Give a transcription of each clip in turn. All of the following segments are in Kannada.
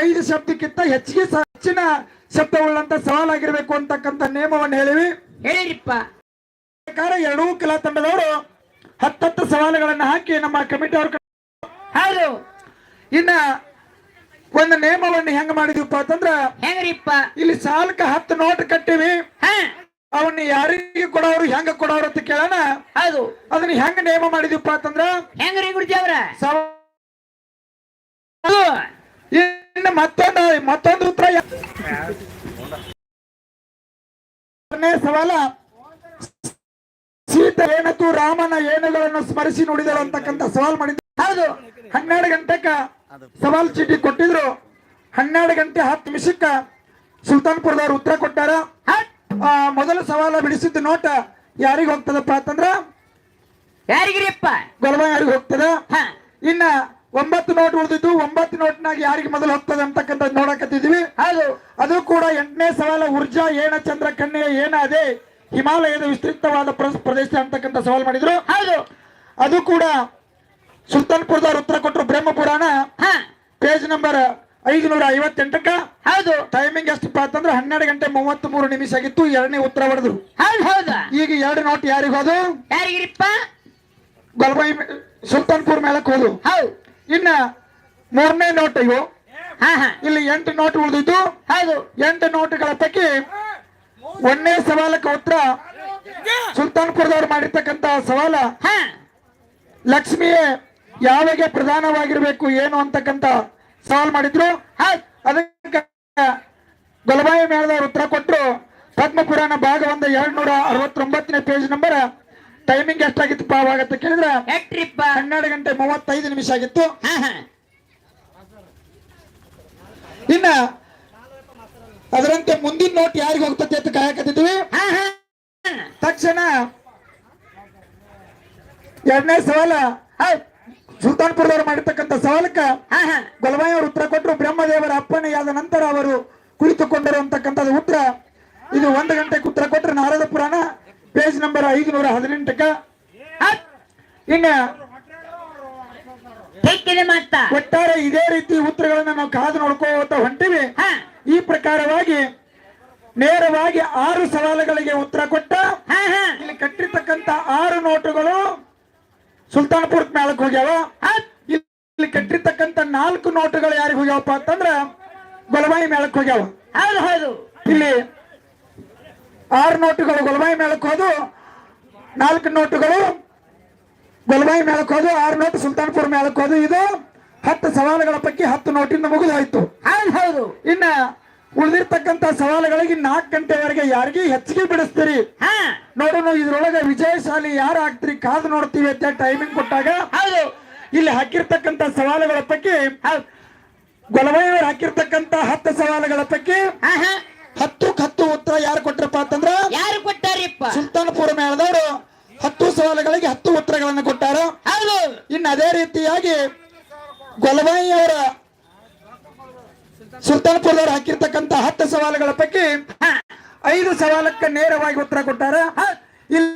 ಐದು ಶಬ್ದಕ್ಕಿಂತ ಹೆಚ್ಚಿಗೆ ಹೆಚ್ಚಿನ ಶಬ್ದವುಳ್ಳಂತ ಸವಾಲಾಗಿರ್ಬೇಕು ಅಂತಕ್ಕಂಥ ನಿಯಮವನ್ನು ಹೇಳಿವಿ. ಹೇಳಿರಿಪ್ಪ. ಪ್ರಕಾರ ಎರಡೂ ಕಲಾ ತಂಡದವರು ಹತ್ತತ್ತು ಸವಾಲುಗಳನ್ನು ಹಾಕಿ ನಮ್ಮ ಕಮಿಟಿ ಅವರು ಹೌದು. ಇನ್ನ ಒಂದು ನಿಯಮವನ್ನು ಹೆಂಗ್ ಮಾಡಿದ್ವಿಪ್ಪ ಅಂತಂದ್ರ ಹೆಂಗ್ರಿಪ್ಪ? ಇಲ್ಲಿ ಸಾಲಕ್ಕೆ ಹತ್ತು ನೋಟ್ ಕಟ್ಟಿವಿ. ಹಾ. ಅವನ್ನ ಯಾರಿಗೆ ಕೊಡೋರು ಹೆಂಗ ಕೊಡೋರು ಅಂತ ಕೇಳೋಣ. ಹೌದು. ಅದನ್ನ ಹೆಂಗ ನಿಯಮ ಮಾಡಿದ್ವಿಪ್ಪ ಅಂತಂದ್ರ ಹೆಂಗ್ರಿ ಗುರುಜಿ ಅವ್ರ? ಮತ್ತೊಂದು ಮತ್ತೊಂದು ಉತ್ತರ ಸವಾಲ ಸೀತೆ ಏನತು ರಾಮನ ಏನುಗಳನ್ನು ಸ್ಮರಿಸಿ ನುಡಿದಳು ಅಂತಕ್ಕಂತ ಸವಾಲ್ ಮಾಡಿದ್ರು. ಹೌದು ಹನ್ನೆರಡು ಗಂಟೆಕ ಸವಾಲ್ ಚೀಟಿ ಕೊಟ್ಟಿದ್ರು. ಹನ್ನೆರಡು ಗಂಟೆ ಹತ್ತು ನಿಮಿಷಕ್ಕ ಸುಲ್ತಾನ್ಪುರದವ್ರು ಉತ್ತರ ಕೊಟ್ಟಾರ. ಮೊದಲು ಸವಾಲ ಬಿಡಿಸಿದ ನೋಟ ಯಾರಿಗ ಹೋಗ್ತದಪ್ಪ ಅಂತಂದ್ರ ಯಾರಿಗಿರಿಯಪ್ಪ? ಗೊಲಬ ಯಾರಿಗ ಹೋಗ್ತದ? ಹಾ. ಇನ್ನ ಒಂಬತ್ತು ನೋಟ್ ಉಳಿದಿದ್ದು ಒಂಬತ್ತು ನೋಟ್ನಾಗ ಯಾರಿಗೆ ಮೊದಲು ಹೋಗ್ತದೆ ಅಂತಕ್ಕಂಥ ನೋಡಕತ್ತಿದ್ವಿ ಹೌದು. ಅದು ಕೂಡ ಎಂಟನೇ ಸವಾಲ ಊರ್ಜಾ ಏನ ಚಂದ್ರ ಕನ್ಯೆ ಏನ ಅದೇ ಹಿಮಾಲಯದ ವಿಸ್ತೃತವಾದ ಪ್ರ- ಪ್ರದೇಶ ಅಂತಕ್ಕಂಥ ಸವಾಲ್ ಮಾಡಿದ್ರು. ಹೌದು. ಅದು ಕೂಡ ಸುಲ್ತಾನ್ಪುರದವ್ರು ಉತ್ತರ ಕೊಟ್ಟರು ಬ್ರಹ್ಮ ಪುರಾಣ ಪೇಜ್ ನಂಬರ್ ಐದುನೂರ ಐವತ್ತೆಂಟಕ್ಕ ಹೌದು ಟೈಮಿಂಗ್ ಎಷ್ಟಪ್ಪ ಅಂತಂದ್ರೆ ಹನ್ನೆರಡು ಗಂಟೆ ಮೂವತ್ತ್ ಮೂರು ನಿಮಿಷ ಆಗಿತ್ತು ಎರಡನೇ ಉತ್ತರ ಹೊಡೆದ್ರು. ಈಗ ಎರಡು ನೋಟ್ ಯಾರಿಗೋದು ಯಾರಿಗಿರಿಪ್ಪ? ಗೊಲ್ಬೈ ಸುಲ್ತಾನ್ಪುರ್ ಮೇಲಕ್ಕೆ ಹೋದು. ಹೌದು. ಇನ್ನ ಮೂರನೇ ನೋಟ್ ಇವು ಇಲ್ಲಿ ಎಂಟು ನೋಟ್ ಉಳಿದಿದ್ದು. ಹೌದು. ಎಂಟು ನೋಟುಗಳ ಪೈಕಿ ಒಂದನೇ ಸವಾಲಕ್ಕೆ ಉತ್ತರ ಸುಲ್ತಾನ್ಪುರದವ್ರು ಮಾಡಿರ್ತಕ್ಕಂತ ಸವಾಲ ಹಾ. ಲಕ್ಷ್ಮಿಯೇ ಯಾವಾಗ ಪ್ರಧಾನವಾಗಿರ್ಬೇಕು ಏನು ಅಂತಕ್ಕಂತ ಸವಾಲ್ ಮಾಡಿದ್ರು. ಅದಕ್ಕೆ ಗೊಲಬಾಯಿ ಮೇಳದವ್ರು ಉತ್ತರ ಕೊಟ್ಟರು ಪದ್ಮಪುರಾಣ ಭಾಗ ಒಂದು ಎರಡ್ ನೂರ ಅರವತ್ತೊಂಬತ್ತನೇ ಪೇಜ್ ನಂಬರ್ ಟೈಮಿಂಗ್ ಎಷ್ಟಾಗಿತ್ತು ಅವಾಗ ಕೇಳಿದ್ರೆ ಎಟ್ರಿಪ್ಪ ಹನ್ನೆರಡು ಗಂಟೆ ಮೂವತ್ತೈದು ನಿಮಿಷ ಆಗಿತ್ತು. ಇನ್ನ ಅದರಂತೆ ಮುಂದಿನ ನೋಟ್ ಯಾರಿಗೆ ಹೋಗ್ತತಿ ಅಂತ ಕಾಯಕತ್ತಿದ್ವಿ ತಕ್ಷಣ ಎರಡನೇ ಸವಾಲ. ಸುಲ್ತಾನ್ಪುರದವರು ಮಾಡಿರ್ತಕ್ಕಂಥ ಸವಾಲಕ್ಕ ಗೊಲವಾಯ ಗೊಲಬಾಯಿ ಅವರು ಉತ್ತರ ಕೊಟ್ಟರು ಬ್ರಹ್ಮದೇವರ ಅಪ್ಪಣೆಯಾದ ನಂತರ ಅವರು ಕುಳಿತುಕೊಂಡರು ಅಂತಕ್ಕಂಥದ್ದು ಉತ್ತರ. ಇದು ಒಂದು ಗಂಟೆಗೆ ಉತ್ತರ ಕೊಟ್ಟರೆ ನಾರದ ಪುರಾಣ. ಪೇಜ್ ನಂಬರ್ ಐದುನೂರ ಹದಿನೆಂಟಕ್ಕ ಹೌದ್. ಇನ್ನ ಒಟ್ಟಾರೆ ಇದೇ ರೀತಿ ಉತ್ತರಗಳನ್ನ ನಾವು ಕಾದು ನೋಡ್ಕೋತ ಹೊಂಟಿವಿ. ಈ ಪ್ರಕಾರವಾಗಿ ನೇರವಾಗಿ ಆರು ಸವಾಲುಗಳಿಗೆ ಉತ್ತರ ಕೊಟ್ಟ. ಇಲ್ಲಿ ಕಟ್ಟಿರ್ತಕ್ಕಂತ ಆರು ನೋಟುಗಳು ಸುಲ್ತಾನ್ಪುರ್ ಮೇಳಕ್ ಹೋಗ್ಯಾವ. ಇಲ್ಲಿ ಕಟ್ಟಿರ್ತಕ್ಕಂತ ನಾಲ್ಕು ನೋಟುಗಳು ಯಾರಿಗೆ ಹೋಗ್ಯಾವಪ್ಪ ಅಂತಂದ್ರ ಗೊಲಬಾಯಿ ಮೇಳಕ್ ಹೋಗ್ಯಾವ. ಹೌದು ಹೌದು. ಇಲ್ಲಿ ಆರು ನೋಟುಗಳು ಗೊಲಬಾಯಿ ಮೇಳಕ್ ಹೋದು ನಾಲ್ಕು ನೋಟುಗಳು ಗೊಲಬಾಯಿ ಮೇಳಕ್ ಹೋದು ಆರು ನೋಟು ಸುಲ್ತಾನ್ಪುರ್ ಮೇಳಕ್ ಹೋದು. ಇದು ಹತ್ತು ಸವಾಲುಗಳ ಪೈಕಿ ಹತ್ತು ನೋಟಿಂದ ಮುಗಿದು ಹೋಯ್ತು ಹೌದು. ಇನ್ನ ಉಳಿದಿರ್ತಕ್ಕಂತ ಸವಾಲುಗಳಿಗೆ ನಾಲ್ಕು ಗಂಟೆವರೆಗೆ ಯಾರಿಗೆ ಹೆಚ್ಚಿಗೆ ಬಿಡಿಸ್ತೀರಿ. ಹಾ. ನೋಡೋಣ ಇದ್ರೊಳಗೆ ವಿಜಯಶಾಲಿ ಯಾರು ಆಗ್ತೀರಿ ಕಾದು ನೋಡ್ತೀವಿ ಅಂತ ಟೈಮಿಂಗ್ ಕೊಟ್ಟಾಗ ಹೌದು. ಇಲ್ಲಿ ಹಾಕಿರ್ತಕ್ಕಂತ ಸವಾಲುಗಳ ಪೈಕಿ ಗೊಲಬಾಯಿಯವರು ಹಾಕಿರ್ತಕ್ಕಂತ ಹತ್ತು ಸವಾಲುಗಳ ಪೈಕಿ ಹತ್ತು ಹತ್ತು ಉತ್ತರ ಯಾರು ಕೊಟ್ರಪ್ಪ ಅಂತಂದ್ರ ಯಾರು ಕೊಟ್ಟಾರಿಪ್ಪ? ಸುಲ್ತಾನ್ಪುರ ಮೇಳದವರು ಹತ್ತು ಸವಾಲುಗಳಿಗೆ ಹತ್ತು ಉತ್ತರಗಳನ್ನು ಕೊಟ್ಟಾರ. ಹೌದು. ಇನ್ನು ಅದೇ ರೀತಿಯಾಗಿ ಗೊಲಬಾಯಿಯವರ ಸುಲ್ತಾನ್ಪುರದವರು ಹಾಕಿರ್ತಕ್ಕಂತ ಹತ್ತು ಸವಾಲುಗಳ ಪೈಕಿ ಐದು ಸವಾಲಕ್ಕೆ ನೇರವಾಗಿ ಉತ್ತರ ಕೊಟ್ಟಾರ. ಇಲ್ಲಿ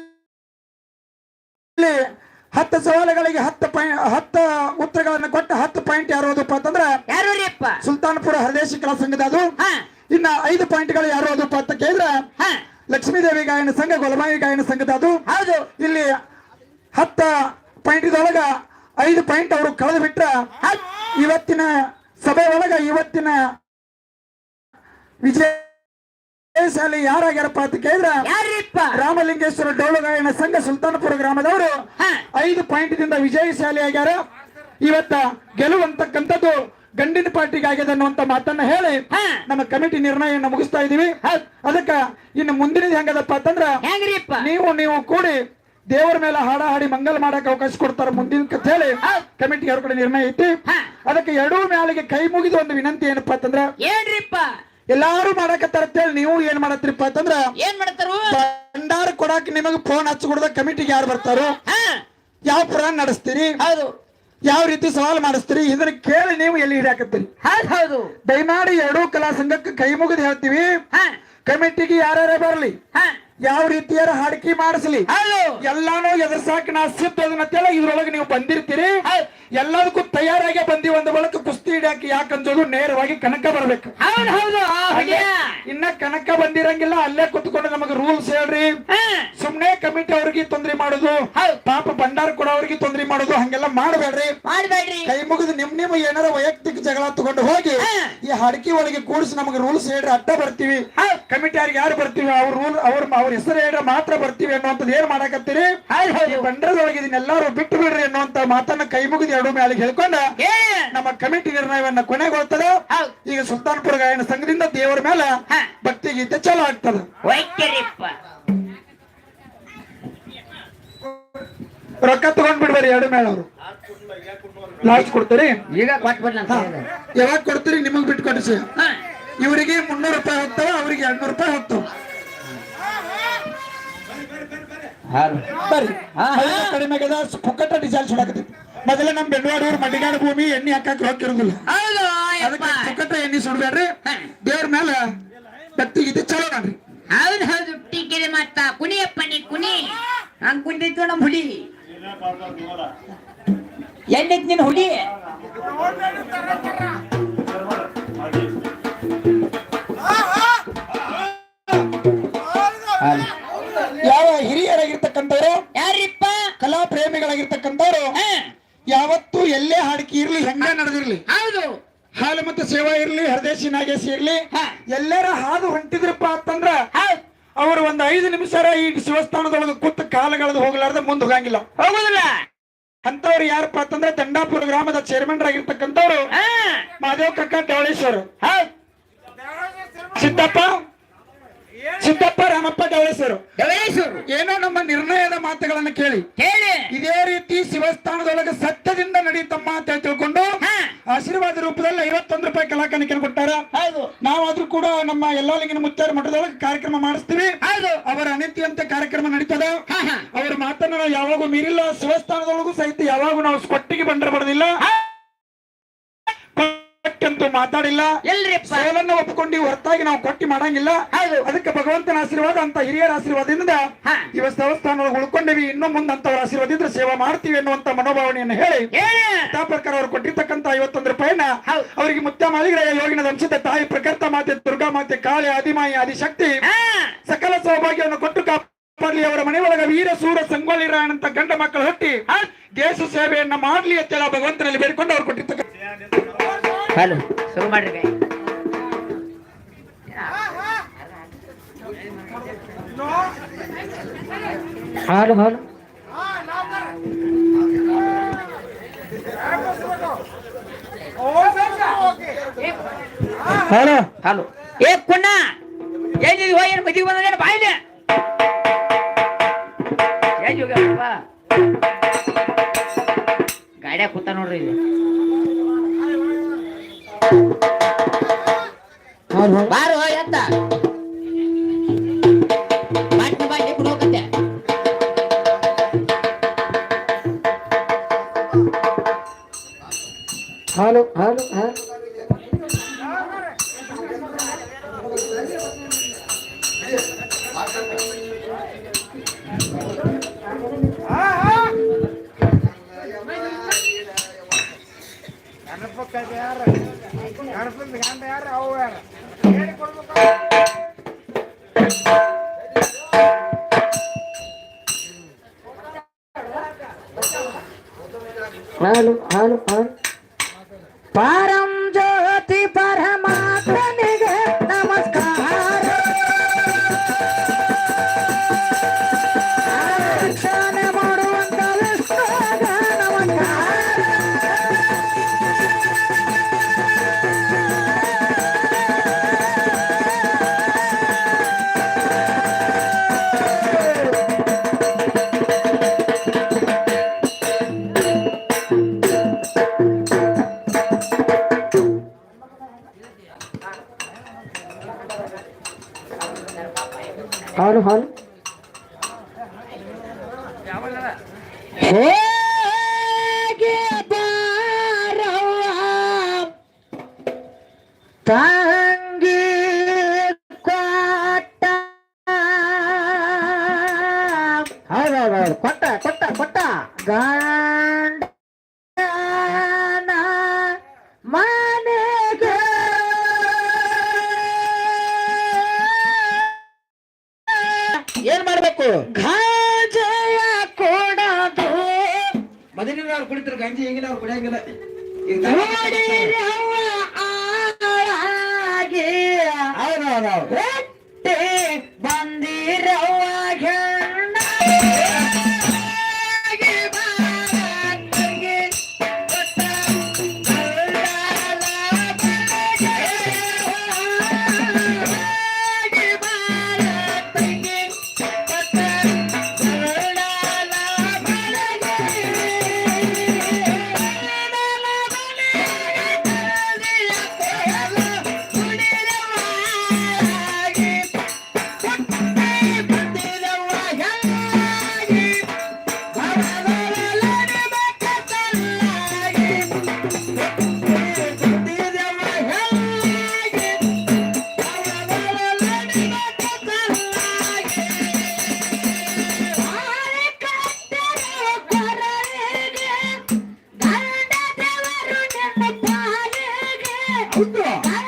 ಹತ್ತು ಸವಾಲುಗಳಿಗೆ ಹತ್ತು ಪಾಯಿಂಟ್ ಹತ್ತು ಉತ್ತರಗಳನ್ನು ಕೊಟ್ಟು ಹತ್ತು ಪಾಯಿಂಟ್ ಯಾರು ಅಂತಂದ್ರೆ ಸುಲ್ತಾನ್ಪುರ ಹರದೇಶಿ ಕಲಾ ಸಂಘದ ಅದು. ಹಾ. ಇನ್ನ ಐದು ಪಾಯಿಂಟ್ಗಳು ಯಾರು ಅದು ಅಂತ ಕೇಳಿದ್ರೆ ಲಕ್ಷ್ಮೀದೇವಿ ಗಾಯನ ಸಂಘ ಗೊಲಮಾಯಿ ಗಾಯನ ಸಂಘದ ಅದು. ಹೌದು. ಇಲ್ಲಿ ಹತ್ತ ಪಾಯಿಂಟ್ ಒಳಗ ಐದು ಪಾಯಿಂಟ್ ಅವರು ಕಳೆದು ಬಿಟ್ರ ಇವತ್ತಿನ ಸಭೆ ಒಳಗ ಇವತ್ತಿನ ವಿಜಯಶಾಲಿ ಯಾರಾಗ್ಯಾರಪ್ಪ ಅಂತ ಕೇಳಿದ್ರೆ ರಾಮಲಿಂಗೇಶ್ವರ ಡೋಳು ಗಾಯನ ಸಂಘ ಸುಲ್ತಾನಪುರ ಗ್ರಾಮದವರು ಐದು ಪಾಯಿಂಟ್ ದಿಂದ ವಿಜಯಶಾಲಿ ಆಗ್ಯಾರ. ಇವತ್ತ ಗೆಲುವಂತಕ್ಕಂಥದ್ದು ಗಂಡಿನ ಪಾರ್ಟಿಗೆ ಆಗಿದೆ ಅನ್ನುವಂತ ಮಾತನ್ನ ಹೇಳಿ ನಮ್ಮ ಕಮಿಟಿ ನಿರ್ಣಯವನ್ನು ಮುಗಿಸ್ತಾ ಇದೀವಿ. ಅದಕ್ಕ ಇನ್ನು ಮುಂದಿನ ಹೆಂಗದಪ್ಪ ಅಂತಂದ್ರ ನೀವು ನೀವು ಕೂಡಿ ದೇವರ ಮೇಲೆ ಹಾಡ ಹಾಡಿ ಮಂಗಲ್ ಮಾಡಕ್ ಅವಕಾಶ ಕೊಡ್ತಾರ ಮುಂದಿನ ಹೇಳಿ ಕಮಿಟಿ ಅವ್ರ ಕಡೆ ನಿರ್ಣಯ ಐತಿ ಅದಕ್ಕೆ ಎರಡೂ ಮ್ಯಾಲಿಗೆ ಕೈ ಮುಗಿದು ಒಂದು ವಿನಂತಿ ಏನಪ್ಪಾ ಅಂತಂದ್ರ ಏನ್ರಿಪ್ಪ? ಎಲ್ಲಾರು ಮಾಡಕತ್ತಾರ ಅಂತ ಹೇಳಿ ನೀವು ಏನ್ ಮಾಡತ್ರಿಪ್ಪ ಅಂತಂದ್ರ ಏನ್ ಮಾಡ್ತಾರು? ಭಂಡಾರ ಕೊಡಾಕ ನಿಮಗೆ ಫೋನ್ ಹಚ್ಕೊಡ್ದ ಕಮಿಟಿಗೆ ಯಾರು ಬರ್ತಾರೋ? ಯಾವ ಪುರಾಣ ನಡೆಸ್ತೀರಿ? ಹೌದು. ಯಾವ ರೀತಿ ಸವಾಲು ಮಾಡಿಸ್ತೀರಿ? ಇದನ್ನ ಕೇಳಿ ನೀವು ಎಲ್ಲಿ ಹಿಡಿಯಾಕತ್ತೀರಿ? ಹೌದು ಹೌದು. ದಯಮಾಡಿ ಎರಡೂ ಕಲಾ ಸಂಘಕ್ಕೆ ಕೈ ಮುಗಿದು ಹೇಳ್ತೀವಿ. ಕಮಿಟಿಗೆ ಯಾರ್ಯಾರೇ ಬರಲಿ. ಯಾವ ರೀತಿಯಾರ ಹಾಡಿಕೆ ಮಾಡಿಸ್ಲಿ. ಎಲ್ಲಾನು ಎದುರ್ಸಾಕ ನಾ ಸಿದ್ಧ ಅದನ್ನ ಇದ್ರೊಳಗೆ ನೀವು ಬಂದಿರ್ತೀರಿ. ಎಲ್ಲದಕ್ಕೂ ತಯಾರಾಗಿ ಬಂದಿ ಒಂದು ಬಳಕ ಕುಸ್ತಿ ಹಿಡಿಯಾಕ ಯಾಕಂದ್ರು ನೇರವಾಗಿ ಕನಕ ಬರ್ಬೇಕು. ಹೌದು ಹೌದು ಇನ್ನ ಕನಕ ಬಂದಿರಂಗಿಲ್ಲ ಅಲ್ಲೇ ಕುತ್ಕೊಂಡು ನಮಗೆ ರೂಲ್ಸ್ ಹೇಳ್ರಿ. ಸುಮ್ನೆ ಕಮಿಟಿ ಅವ್ರಿಗೆ ತೊಂದ್ರೆ ಮಾಡೋದು. ಪಾಪ ಭಂಡಾರ ಕೊಡೋರಿಗೆ ತೊಂದ್ರೆ ಮಾಡೋದು ಹಂಗೆಲ್ಲ ಮಾಡಬೇಡ್ರಿ. ಮಾಡ್ಬೇಡ್ರಿ. ಕೈ ಮುಗಿದು ನಿಮ್ ನಿಮ್ ಏನಾರ ವೈಯಕ್ತಿಕ ಜಗಳ ತಗೊಂಡು ಹೋಗಿ ಈ ಹಡಕಿ ಒಳಗೆ ಕೂಡಿಸಿ ನಮಗೆ ರೂಲ್ಸ್ ಹೇಳ್ರಿ ಅಡ್ಡ ಬರ್ತೀವಿ. ಕಮಿಟಿ ಅವ್ರಿಗೆ ಯಾರು ಬರ್ತೀವಿ ಅವ್ರ ರೂಲ್ ಅವ್ರ ಅವ್ರ ಹೆಸರು ಹೇಳ್ರೆ ಮಾತ್ರ ಬರ್ತೀವಿ ಅನ್ನುವಂಥದ್ದು ಏನ್ ಮಾಡಕತ್ತೀರಿ? ಬಂಡರದೊಳಗೆ ಇದನ್ನೆಲ್ಲಾರು ಬಿಟ್ಟು ಬಿಡ್ರಿ ಅನ್ನುವಂತ ಮಾತನ್ನ ಕೈ ಮುಗಿದು ಎರಡು ಮೇಲೆ ಹೇಳ್ಕೊಂಡ ನಮ್ಮ ಕಮಿಟಿ ನಿರ್ಣಯವನ್ನ ಕೊನೆಗೊಳ್ತದೆ. ಈಗ ಸುಲ್ತಾನ್ಪುರ ಗಾಯನ ಸಂಘದಿಂದ ದೇವರ ಮೇಲೆ. ಭಕ್ತಿ ಗೀತೆ ಚಲೋ ಆಗ್ತದ. ರೊಕ್ಕ ತಗೊಂಡ್ ಬಿಡ್ಬೇಡಿ ಎರಡು ಮೇಳವ್ರು ಲಾಸ್ಟ್ ಕೊಡ್ತೀರಿ? ಈಗ ಯಾವಾಗ ಕೊಡ್ತೀರಿ ನಿಮಗ್ ಬಿಟ್ಟು ಕೊಡಿಸಿ. ಇವರಿಗೆ ಮುನ್ನೂರು ರೂಪಾಯಿ ಹೋಗ್ತಾವ ಅವರಿಗೆ ಎರಡ್ನೂರು ರೂಪಾಯಿ ಹೋಗ್ತಾವ. ಬರ್ರಿ. ಹಾ, ಹಾ. ಐದು ಕಡಿಮೆ ಪುಕ್ಕಟ್ಟ ಪುಕ್ಕಟ ಡಿಸೈಲ್ ಸುಡಾಕತಿ ಮೊದಲ ನಮ್ ಬೆಂಗಳೂರು ಮಡಿಗಾಡ ಭೂಮಿ ಎಣ್ಣೆ ಹಾಕಕ್ ರೊಕ್ಕ ಇರುದಿಲ್ಲ ಅದಕ್ಕೆ ಎಣ್ಣೆ ಸುಡ್ಬೇಡ್ರಿ. ದೇವ್ರ ಮೇಲೆ ಬತ್ತಿ ಇದು ಚಲೋ ಮಾಡ್ರಿ. ಹೌದು ಹೌದು. ಟೀಕೆರೆ ಮತ್ತ ಕುಣಿಯಪ್ಪ ನೀ ಕುಣಿ. ಹಂಗ್ ಕುಂದಿತ್ತು ನಮ್ಮ ಹುಡಿ ಎಣ್ಣೆ ನಿನ್ ಹುಡಿ ಯಾವ ಹಿರಿಯರಾಗಿರ್ತಕ್ಕಂಥವ್ರು ಯಾರಿಪ್ಪ ಕಲಾ ಪ್ರೇಮಿಗಳಾಗಿರ್ತಕ್ಕಂಥವ್ರು ಹಾ, ಯಾವತ್ತೂ ಎಲ್ಲೇ ಹಾಡಿಕೆ ಇರ್ಲಿ ಹೆಂಗ ನಡೆದಿರ್ಲಿ ಹೌದು ಸೇವಾ ಇರ್ಲಿ ಹರದೇಶಿ ನಾಗೇಶಿ ಇರ್ಲಿ ಎಲ್ಲರ ಹಾದು ಹೊಂಟಿದ್ರಪ್ಪ ಅಂತಂದ್ರ ಅವರು ಒಂದ್ ಐದು ನಿಮಿಷ ಈ ಶಿವಸ್ಥಾನದೊಳಗೆ ಕುತ್ತ ಕಾಲಗಳದು ಹೋಗ್ಲಾರ್ದ ಮುಂದೆ ಹೋಗಂಗಿಲ್ಲ. ಹೋಗುದಿಲ್ಲ. ಅಂತವ್ರು ಯಾರಪ್ಪ ಅಂತಂದ್ರೆ ದಂಡಾಪುರ ಗ್ರಾಮದ ಚೇರ್ಮನ್ ಆಗಿರ್ತಕ್ಕಂಥವ್ರು ಮಾದೇವ್ ಕಕ್ಕ ಡವಳೇಶ್ವರ್ ಸಿದ್ದಪ್ಪ ಸಿದ್ದಪ್ಪ ರಾಮಪ್ಪ ಗವಳೇಶ್ವರು ಗವಳೇಶ್ವರು ಏನೋ ನಮ್ಮ ನಿರ್ಣಯದ ಮಾತುಗಳನ್ನ ಕೇಳಿ. ಕೇಳಿ. ಇದೇ ರೀತಿ ಶಿವಸ್ಥಾನದೊಳಗೆ ಸತ್ಯದಿಂದ ನಡೀತಮ್ಮ ಅಂತ ತಿಳ್ಕೊಂಡು ಆಶೀರ್ವಾದ ರೂಪದಲ್ಲಿ ಐವತ್ತೊಂದು ರೂಪಾಯಿ ಕಲಾಕಾಣಿಕೆ ಕೊಟ್ಟಾರ. ನಾವಾದ್ರೂ ಕೂಡ ನಮ್ಮ ಎಲ್ಲಾ ಲಿಂಗಿನ ಮುತ್ತಾರ ಮಠದೊಳಗೆ ಕಾರ್ಯಕ್ರಮ ಮಾಡಿಸ್ತೀವಿ. ಅವರ ಅನಿತ್ಯಂತ ಕಾರ್ಯಕ್ರಮ ನಡೀತದ. ಅವರ ಮಾತನ್ನ ನಾವು ಯಾವಾಗೂ ಮೀರಿಲ್ಲ. ಶಿವಸ್ಥಾನದೊಳಗೂ ಸಹಿತ ಯಾವಾಗೂ ನಾವು ಕೊಟ್ಟಿಗೆ ಬಂದ್ರೆ ಬರೋದಿಲ್ಲ. ಕೊಟ್ಟಂತೂ ಮಾತಾಡಿಲ್ಲ. ಎಲ್ರಿಪ್ಪ. ಸೋಲನ್ನ ಒಪ್ಕೊಂಡು ಹೊರತಾಗಿ ನಾವು ಕೊಟ್ಟಿ ಮಾಡಂಗಿಲ್ಲ. ಅದಕ್ಕೆ ಭಗವಂತನ ಆಶೀರ್ವಾದ ಅಂತ ಹಿರಿಯರ ಆಶೀರ್ವಾದದಿಂದ. ಇವ ದೇವಸ್ಥಾನದೊಳಗೆ ಉಳ್ಕೊಂಡೇವಿ. ಇನ್ನು ಮುಂದೆ ಅಂತವ್ರ ಆಶೀರ್ವಾದ ಇದ್ರೆ ಸೇವಾ ಮಾಡ್ತೀವಿ ಅನ್ನುವಂತ ಮನೋಭಾವನೆಯನ್ನು ಹೇಳಿ ಪ್ರಕಾರ ಅವರು ಕೊಟ್ಟಿರ್ತಕ್ಕಂತ ಐವತ್ತೊಂದು ರೂಪಾಯಿನ. ಅವರಿಗೆ ಮುತ್ತ ಮಾಲಿಗರ ಯೋಗಿನ ಅಂಶದ ತಾಯಿ ಪ್ರಕರ್ತ ಮಾತೆ ದುರ್ಗಾ ಮಾತೆ ಕಾಳಿ ಆದಿಮಾಯಿ ಆದಿಶಕ್ತಿ ಸಕಲ ಸೌಭಾಗ್ಯವನ್ನು ಕೊಟ್ಟು ಕಾಪಾಡಲಿ. ಅವರ ಮನೆಯೊಳಗ ವೀರ ಸೂರ ಸಂಗೋಲಿ ರಾಯಣಂತ ಗಂಡ ಮಕ್ಕಳು ಹುಟ್ಟಿ ದೇಶ ಸೇವೆಯನ್ನ ಮಾಡ್ಲಿ ಅಂತ ಭಗವಂತನಲ್ಲಿ ಬೇಡಿಕೊಂಡು ಅವ್ರು ಕೊಟ್ಟಿರ್ತಕ್ಕ ಹಲೋ. ಶುರು ಮಾಡ್ರಿ. ಹಾಲು ಹಾಲು. ಹಲೋ. ಹಲೋ. ಏ ಕುಣ್ಣ. ಏನಿದು ಏನು ಮದುವೆ ಬಂದೇನು ಬಾಯಿಲೆ ಏನ್ ಗಾಡ್ಯಾಗ ಕೂತ ನೋಡ್ರಿ ಇಲ್ಲಿ. ಬಾರು ಎತ್ತ ಬಾಟ್ಲಿ ಬಾಟ್ಲಿ ಕೂಡ ಹೋಗತ್ತೆ ಹಾಲು ಹಾಲು ಹಾಲು ಗಣಪತಿ ಯಾರು ಗಣಪತಿ ಗಂಡ ಯಾರು ಅವು ಯಾರು ಹೇಳಿ ಕೊಡ್ಬೇಕು ಹಾಲು ಹಾಲು ಹಾಲು ಹೌದೌದೌದು ಕೊಟ್ಟ ಕೊಟ್ಟ Yeah.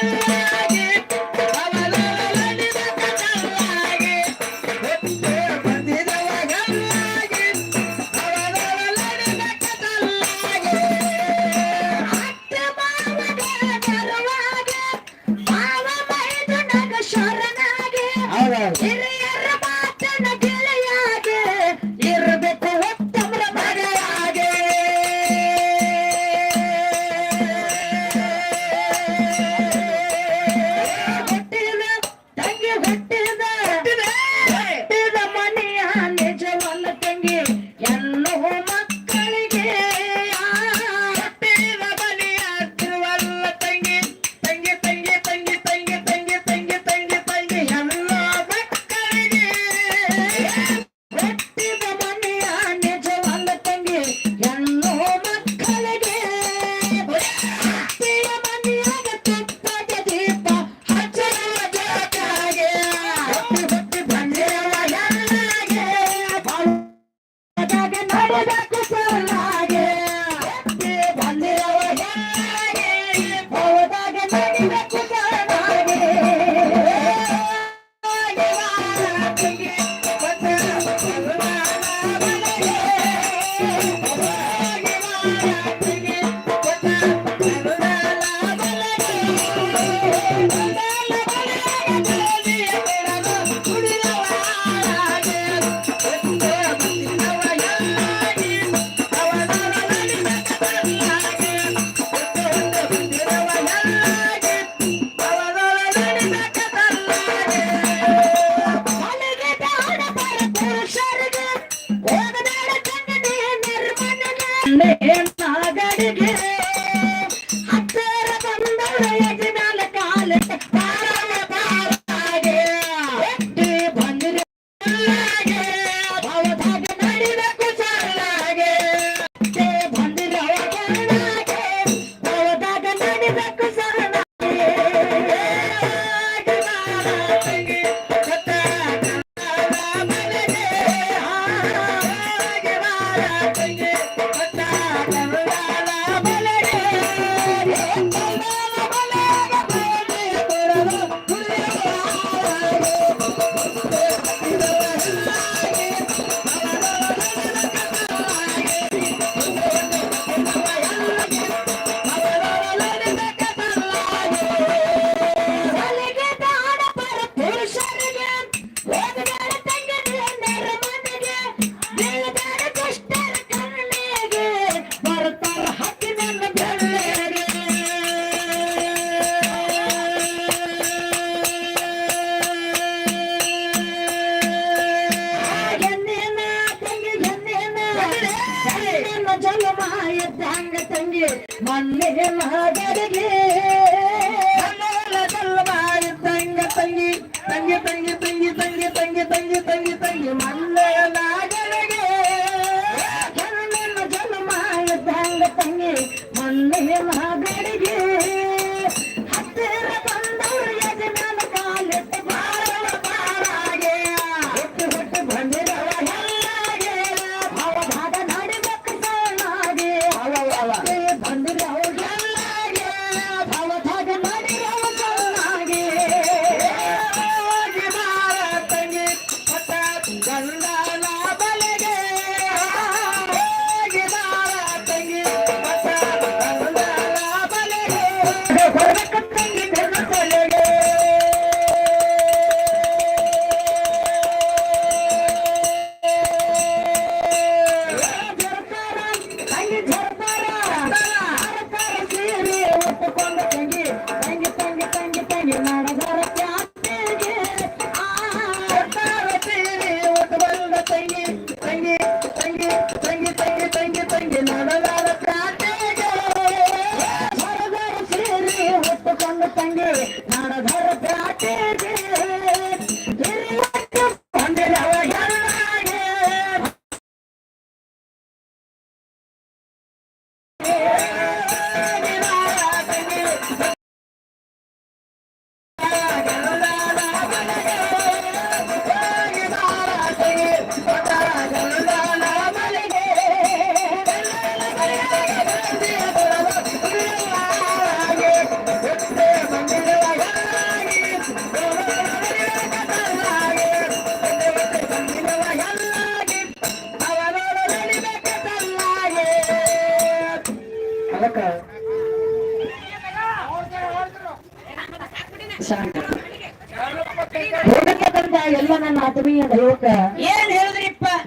Thank you.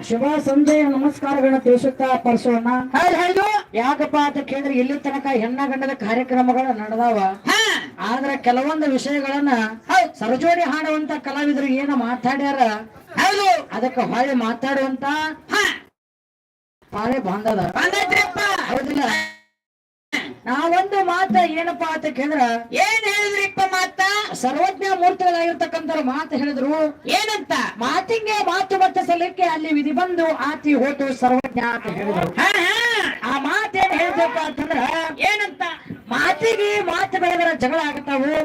ಶುಭ ಸಂಜೆಯ ನಮಸ್ಕಾರಗಳನ್ನ ತಿಳಿಸುತ್ತಾ ಪರಸೋಣ ಯಾಕಪ್ಪ ಅಂತ ಕೇಳಿದ್ರೆ ಇಲ್ಲಿ ತನಕ ಹೆಣ್ಣ ಗಂಡದ ಕಾರ್ಯಕ್ರಮಗಳು ನಡೆದಾವ. ಆದ್ರೆ ಕೆಲವೊಂದು ವಿಷಯಗಳನ್ನ ಸರಜೋಡಿ ಹಾಡುವಂತ ಕಲಾವಿದರು ಏನ ಮಾತಾಡ್ಯಾರ. ಅದಕ್ಕೆ ಹೊಳೆ ಮಾತಾಡುವಂತ ಪಾಳೆ ಬಂದೈತ್ರಿಪ್ಪ ಹೌದಿಲ್ಲ? ನಾವೊಂದು ಮಾತ ಏನಪ್ಪಾ ಅಂತ ಕೇಳಿದ್ರ? ಏನ್ ಹೇಳಿದ್ರಿಪ್ಪ ಮಾತ? ಸರ್ವಜ್ಞ ಮೂರ್ತಿಗಳಾಗಿರ್ತಕ್ಕಂಥ ಮಾತು ಹೇಳಿದ್ರು. ಏನಂತ? ಮಾತಿಂಗೆ ಮಾತು ಮತ್ತೆ ಸಲಿಕ್ಕೆ ಅಲ್ಲಿ ವಿಧಿ ಬಂದು ಆತಿ ಹೋತು ಸರ್ವಜ್ಞ ಅಂತ ಹೇಳಿದ್ರು. ಹಾ ಹಾ. ಆ ಮಾತೇನ್ ಹೇಳ್ತಪ್ಪ ಅಂತಂದ್ರ ಏನಂತ? ಮಾತಿಗೆ ಮಾತು ಬೆಳೆದರೆ ಜಗಳ ಆಗುತ್ತವೆ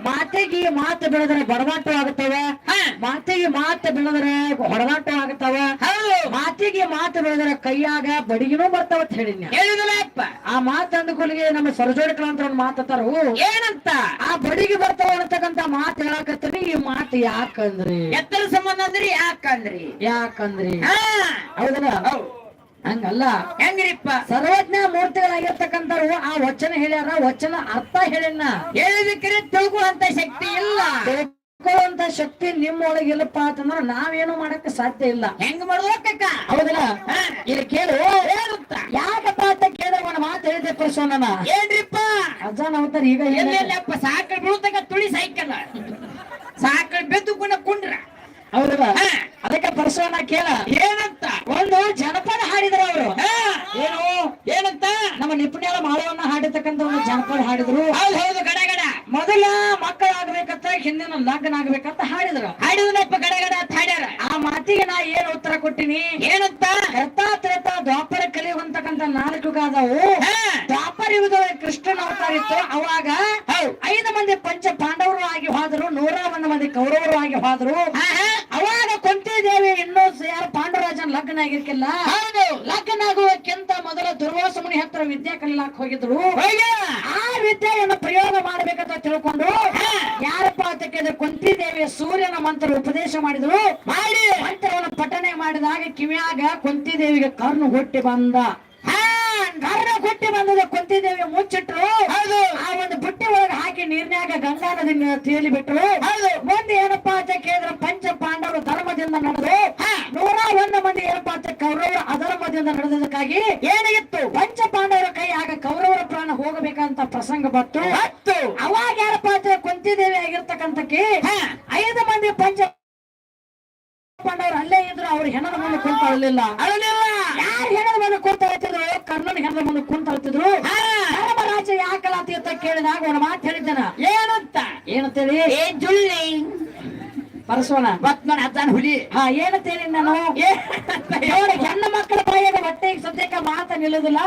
ಮಾತಿಗೆ ಮಾತು ಬೆಳೆದರೆ ಬಡವಾಟ ಆಗತ್ತವ ಮಾತಿಗೆ ಮಾತು ಬೆಳೆದರೆ ಹೊಡವಾಟ ಆಗತ್ತಾವ ಮಾತಿಗೆ ಮಾತು ಬೆಳೆದರೆ ಕೈಯಾಗ ಬಡಿಗೆನೂ ಬರ್ತಾವ ಅಂತ ಹೇಳಿದ್ನ. ಆ ಮಾತು ಅಂದ ನಮ್ಮ ಸರಜೋಡಿ ಅಂತ ಒಂದು ಮಾತಾರು ಏನಂತ? ಆ ಬಡಿಗೆ ಬರ್ತಾವ ಅನ್ನತಕ್ಕಂತ ಮಾತು ಹೇಳಕತ್ತೀರಿ ಈ ಮಾತು ಯಾಕಂದ್ರಿ? ಎತ್ತರ ಸಂಬಂಧ ಅಂದ್ರಿ ಯಾಕಂದ್ರಿ? ಯಾಕಂದ್ರಿ? ಹಾ. ಹೌದಲ್ಲ? ಹೌದ್. ಹಂಗಲ್ಲ. ಹೆಂಗ್ರಿಪ್ಪ. ಸರ್ವಜ್ಞ ಮೂರ್ತಿಗಳಾಗಿರ್ತಕ್ಕಂಥವ್ರು ಆ ವಚನ ಹೇಳ್ಯಾರ ವಚನ ಅರ್ಥ ಹೇಳಿನ ಹೇಳಿದಕ್ಕೆ ತಿಳ್ಕೊಳ್ಳುವಂತ ಶಕ್ತಿ ಇಲ್ಲ. ತಿಳ್ಕೊಳ್ಳುವಂತ ಶಕ್ತಿ ನಿಮ್ಮೊಳಗೆ ಇಲ್ಲಪ್ಪ ಅಂತಂದ್ರ ನಾವೇನು ಮಾಡಕ್ಕೆ ಸಾಧ್ಯ ಇಲ್ಲ. ಹೆಂಗ್ ಮಾಡುವಕ್ಕ ಹೌದಲ್ಲ. ಇಲ್ಲಿ ಕೇಳು. ಏನಂತ ಯಾಕಪ್ಪ ಅಂತ ಕೇಳಿದ್ರೆ ಒಂದು ಮಾತು ಹೇಳಿದೆ ಪ್ರಸನ್ನ ಏನ್ರಿಪ್ಪ? ಅಜ್ಜನ ಅವತಾರ ಈಗ? ಎಲ್ಲೆಲ್ಲಪ್ಪ? ಬೀಳ್ತಕ್ಕ ತುಳಿ ಸಾಯ್ಕಲ್ಲ ಸಾಕಳ್ ಬೆದ್ದು ಕುಂಡ್ರ. ಹೌದಲ್ಲ. ಅದಕ್ಕೆ ಪರಶುರಾಮ ಕೇಳ. ಏನಂತ? ಒಂದು ಜನಪದ ಹಾಡಿದ್ರು ಅವರು. ಏನು? ಏನಂತ? ನಮ್ಮ ನಿಪುಣ್ಯಾಳ ಮಾಳವನ್ನ ಹಾಡಿರ್ತಕ್ಕಂತ ಒಂದು ಜನಪದ ಹಾಡಿದ್ರು. ಹೌದು ಹೌದು ಗಡಗಡ ಗಡ. ಮೊದಲ ಮಕ್ಕಳಾಗ್ಬೇಕಂತ ಹಿಂದಿನ ಲಗ್ನ ಆಗ್ಬೇಕಂತ ಹಾಡಿದ್ರು. ಹಾಡಿದ್ರಪ್ಪ ಗಡಗಡ ಗಡ ಅಂತ ಹಾಡ್ಯಾರ? ಆ ಮಾತಿಗೆ ನಾ ಏನ್ ಉತ್ತರ ಕೊಟ್ಟಿನಿ? ಏನಂತ? ಕರ್ತ ತ್ರೇತ ದ್ವಾಪರ ಕಲಿಯುವಂತಕ್ಕಂತ ನಾಲ್ಕು ಗಾದವು. ದ್ವಾಪರ ಯುಗದೊಳಗೆ ಕೃಷ್ಣನ ಅವತಾರ ಇತ್ತು. ಅವಾಗ. ಐದು ಮಂದಿ ಪಂಚ ಪಾಂಡವರು ಆಗಿ ಹೋದ್ರು. ನೂರ ಒಂದು ಮಂದಿ ಕೌರವರು ಆಗಿ ಹೋದರು ಹಾ, ಹಾ. ಅವಾಗ ಕುಂತಿದೇವಿ ಇನ್ನೂ ಸ- ಯಾರು ಪಾಂಡುರಾಜನ್ ಲಗ್ನ ಆಗಿರ್ಕಿಲ್ಲ ಹೌದು ಲಗ್ನ ಆಗುವಕ್ಕಿಂತ ಮೊದಲ ದುರ್ವಾಸ ಮುನಿ ಹತ್ರ ವಿದ್ಯೆ ಕಲಿಲಾಕ್ ಹೋಗಿದ್ರು. ಆ ವಿದ್ಯೆಯನ್ನು ಪ್ರಯೋಗ ಮಾಡಬೇಕಂತ ತಿಳ್ಕೊಂಡು ಯಾರಪ್ಪ ಅಂತ ಕೇಳಿದ್ರೆ ಕುಂತಿದೇವಿ ಸೂರ್ಯನ ಮಂತ್ರ ಉಪದೇಶ ಮಾಡಿದ್ರು? ಮಾಡಿ. ಮಂತ್ರವನ್ನು ಪಠನೆ ಮಾಡಿದಾಗ ಕಿವಿಯಾಗ ಕುಂತಿದೇವಿಗೆ ಕರ್ನು ಹುಟ್ಟಿ ಬಂದ. ಕರ್ಣ ಹುಟ್ಟಿ ಬಂದದ ಕುಂತಿದೇವಿ ಮುಚ್ಚಿಟ್ರು. ಹೌದು. ಆ ಒಂದು ಬುಟ್ಟಿ ಒಳಗೆ ಹಾಕಿ ನೀರ್ನ್ಯಾಗ ಗಂಗಾ ನದಿ ತೇಲಿ ಬಿಟ್ರು ಹೌದು. ಮುಂದೆ ಏನಪ್ಪಾ ಅಂತ ಕೇಳಿದ್ರೆ? ಪಂಚ ಪಾಂಡವರು ಧರ್ಮದಿಂದ ನಡೆದು ಹಾ. ಕೌರವರ ಅದರ ಮಧ್ಯದಿಂದ ನಡೆದದಕ್ಕಾಗಿ ಏನಾಗಿತ್ತು? ಪಂಚ ಪಾಂಡವರ ಕೈ ಆಗ ಕೌರವರ ಪ್ರಾಣ ಹೋಗಬೇಕಂತ ಪ್ರಸಂಗ ಬಂತು. ಅವಾಗ ಯಾರಪ್ಪ ಕುಂತಿದೇವಿ ಆಗಿರ್ತಕ್ಕಂಥ. ಐದು ಮಂದಿ ಪಂಚ ಪಾಂಡವರು ಅಲ್ಲೇ ಇದ್ರು ಅವ್ರ ಹೆಣದ ಮುಂದೆ ಕುಂತ ಅಳಲಿಲ್ಲ ಅಳಲಿಲ್ಲ ಯಾರು ಹೆಣದ ಮುಂದೆ ಕುಂತ ಹೇಳ್ತಿದ್ರು ಕರ್ಣನ ಹೆಣದ ಮುಂದೆ ಕುಂತ ಹೇಳ್ತಿದ್ರು ಧರ್ಮರಾಜ ಯಾಕಲಾತಿ ಅಂತ ಕೇಳಿದಾಗ ಒಂದು ಮಾತು ಹೇಳಿದ್ದಾನ. ಏನಂತ? ಏನಂತೇಳಿ ಏ ಜುಳ್ಳಿ ಪರಸೋಣ. ಬತ್ಮನ್ ಹತ್ತಾನ ಹುಲಿ. ಹಾ ಏನಂತೇಳಿ ನಾನು ನೋಡಿ ಹೆಣ್ಣು ಮಕ್ಕಳ ಬಾಯಿಗೆ ಹೊಟ್ಟೆಗೆ ಸದ್ಯಕ್ಕೆ ಮಾತ ನಿಲ್ಲುದಿಲ್ಲ.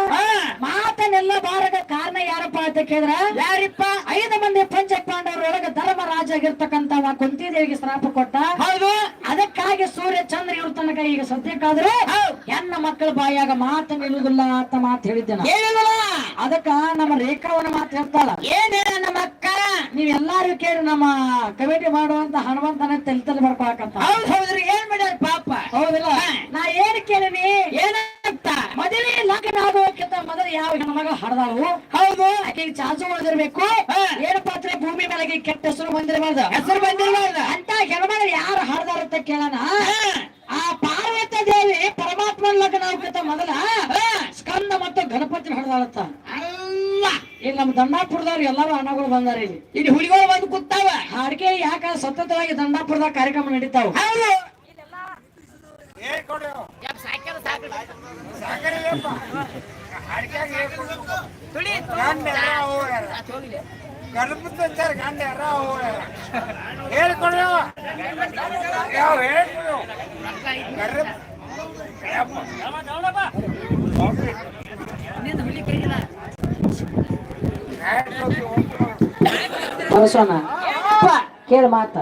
ಮಾತ ನಿಲ್ಲ ಬಾರದ ಕಾರಣ ಯಾರಪ್ಪ ಅಂತ ಕೇಳಿದ್ರ? ಯಾರಿಪ್ಪ? ಐದು ಮಂದಿ ಪಂಚ ಪಾಂಡವರೊಳಗೆ ಧರ್ಮರಾಜ ಆಗಿರ್ತಕ್ಕಂತ ಕುಂತಿದೇವಿಗೆ ಶ್ರಾಪ ಕೊಟ್ಟ. ಹೌದು. ಅದಕ್ಕಾಗಿ ಸೂರ್ಯ ಚಂದ್ರ ಇವ್ರ ತನಕ ಈಗ ಸದ್ಯಕ್ಕಾದ್ರೆ ಹೆಣ್ಣ ಮಕ್ಕಳ ಬಾಯಾಗ ಮಾತ ನಿಲ್ಲುದಿಲ್ಲ ಅಂತ ಮಾತು ಹೇಳಿದ್ದೆ ಅದಕ್ಕ ನಮ್ಮ ರೇಖಾವನ ಮಾತು ಹೇಳ್ತಾಳ. ಏನೇ ನಮ್ಮ ಅಕ್ಕ? ನೀವೆಲ್ಲಾರು ಕೇಳಿ ನಮ್ಮ ಕಮಿಟಿ ಮಾಡುವಂತ ಹನುಮಂತನ ತಲೆ ಮಾಡ್ಕೊಳಕಂತ ಹೌದ್ ಹೌದ್ರಿ ಏನ್ ಮಾಡ್ಯಾರ ಪಾಪ? ಹೌದಿಲ್ಲ. ನಾ ಏನ್ ಕೇಳಿನಿ? ಏನಂತ? ಮೊದಲೇ ಲಗ್ನ ಆಗೋಕ್ಕಿಂತ ಮೊದಲು ಯಾವ ಮಗ ಹಡ್ದಾವು ಹೌದು. ಆಕೆಗೆ ಚಾಚು ಉಳಿದಿರ್ಬೇಕು. ಏನು ಅಂದ್ರೆ ಭೂಮಿ ಮೇಲೆ ಕೆಟ್ಟ ಹೆಸರು ಬಂದಿರಬಾರ್ದು. ಹೆಸರು ಬಂದಿರಬಾರ್ದು. ಅಂತ ಹೆಣ್ಮಗ ಯಾರು ಹಡ್ದಾರ ಅಂತ ಕೇಳೋಣ? ಆ ಪಾರ್ವತ ದೇವಿ ಪರಮಾತ್ಮ ಲಗ್ನ ಆಗೋಕ್ಕಿಂತ ಮೊದಲ ಸ್ಕಂದ ಮತ್ತು ಗಣಪತಿ ಹಡ್ದಾಳತ್ತ ಇಲ್ಲಿ ನಮ್ಮ ದಂಡಾಪುರದವ್ರು ಎಲ್ಲರೂ ಅಣ್ಣಗಳು ಬಂದಾರ ಇಲ್ಲಿ. ಇಲ್ಲಿ ಹುಲಿಗಳು ಬಂದು ಕೂತಾವ ಹಾಡಿಕೆ ಯಾಕ ಸತತವಾಗಿ ದಂಡಾಪುರದಾಗ ಕಾರ್ಯಕ್ರಮ ನಡೀತಾವ? ಹೌದು. ಹೇಳ್ಕೊಡ್ರಿ ಅವ. ಸಾಕರಿ ಅಪ್ಪ. ಅಡ್ಕ್ಯಾಗ ಹೇಳ್ಕೊಡು. ಗಂಡ ಯಾರ ಅವು ಯಾರ? ಗಣಪತಿ ಅಂತಾರ ಗಂಡ ಯಾರ ಅವು ಯಾರ? ಹೇಳ್ಕೊಡ್ರಿ ಅವ. ಯಾವ ಹೇಳ್ಕೊಡು ಅವ. ಗಣಪ- ಯಪ್ಪ. ಹೋಗ್ರಿ. ಹೇಳ್ಕೊಡ್ರಿ, ಹೋಗ್ರಿ. ಪರಸೋನ ಕೇಳ ಮಾತ.